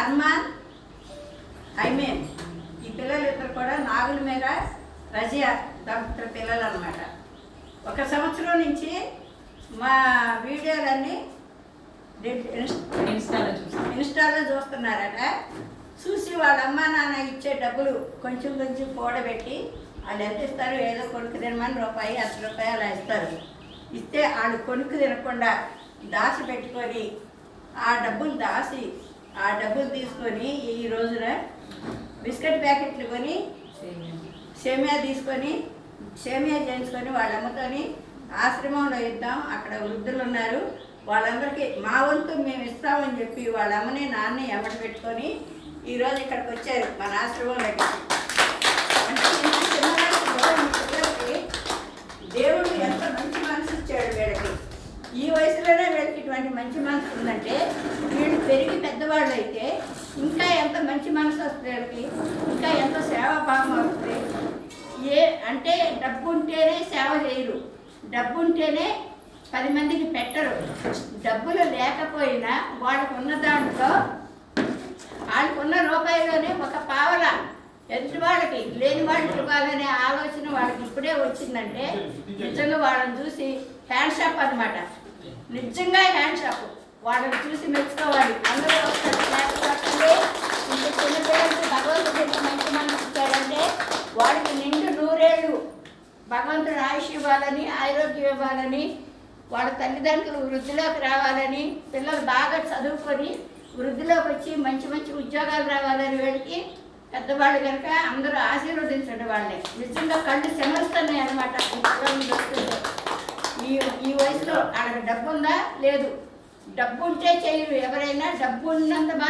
అర్మాన్ ఐమేన్. ఈ పిల్లలు ఇద్దరు కూడా నాగుల మీద రజియా దంపతుల పిల్లలు అనమాట ఒక సంవత్సరం నుంచి మా వీడియోలన్నీ ఇన్స్టాలో చూస్తాను ఇన్స్టాలో చూస్తున్నారట. చూసి వాళ్ళ అమ్మ నాన్న ఇచ్చే డబ్బులు కొంచెం కొంచెం కూడబెట్టి వాళ్ళు ఎంత ఇస్తారు? ఏదో కొనుక్కు తినమని రూపాయి అర్ధ రూపాయి అలా ఇస్తారు. ఇస్తే వాళ్ళు కొనుక్కు తినకుండా దాచి పెట్టుకొని ఆ డబ్బులు దాచి ఆ డబ్బులు తీసుకొని ఈ రోజున బిస్కెట్ ప్యాకెట్లు కొని సేమియా తీసుకొని సేమియా చేయించుకొని వాళ్ళమ్మతోని ఆశ్రమంలో ఇద్దాం. అక్కడ వృద్ధులు ఉన్నారు. వాళ్ళందరికీ మా వంతు మేము ఇస్తామని చెప్పి వాళ్ళ అమ్మని నాన్నని ఎమ్మట పెట్టుకొని ఈరోజు ఇక్కడికి వచ్చారు మన ఆశ్రమంలోకి అంటే ఇంత చిన్న వయసులో ఈ పిల్లలకి దేవుడు ఎంత మంచి మనసు ఇచ్చాడు వీళ్ళకి ఈ వీళ్ళకి ఇటువంటి మంచి మనసు ఉందంటే వీళ్ళు పెరిగి పెద్దవాళ్ళు అయితే ఇంకా ఎంత మంచి మనసు వస్తుంది వీళ్ళకి? ఇంకా ఎంత సేవాభావం వస్తుంది? ఏ అంటే డబ్బు ఉంటేనే సేవ చేయరు. డబ్బు ఉంటేనే పది మందికి పెట్టరు. డబ్బులు లేకపోయినా వాళ్ళకు ఉన్న దాంట్లో వాళ్ళకున్న రూపాయలోనే ఒక పావల ఎదుటి వాళ్ళకి లేని వాళ్ళకి ఇవ్వాలనే ఆలోచన వాళ్ళకి ఇప్పుడే వచ్చిందంటే నిజంగా వాళ్ళని చూసి హ్యాండ్ షాప్ అనమాట నిజంగా హ్యాండ్ షాప్ వాళ్ళని చూసి మెచ్చుకోవాలి. అందరూ ఒకసారి క్లాస్ కొట్టండి. ఇంత చిన్నపిల్లలకి భగవంతుడు ఎంత మంచి మనసు ఇచ్చాడంటే వాడికి నిండు నూరేళ్ళు భగవంతుడు ఆయుష్ ఇవ్వాలని ఆరోగ్యం ఇవ్వాలని వాళ్ళ తల్లిదండ్రులు వృద్ధిలోకి రావాలని పిల్లలు బాగా చదువుకొని వృద్ధిలోకి వచ్చి మంచి మంచి ఉద్యోగాలు రావాలని వీళ్ళకి పెద్దవాళ్ళు కనుక అందరూ ఆశీర్వదించండి వాళ్ళని. నిజంగా కళ్ళు చెమరుస్తున్నాయి అనమాట ఈ పిల్లల్ని చూస్తుంటే ఈ ఈ వయసులో వాళ్ళకి డబ్బు ఉందా లేదు. డబ్బు ఉంటే చేయరు ఎవరైనా డబ్బు ఉన్నంత బాగా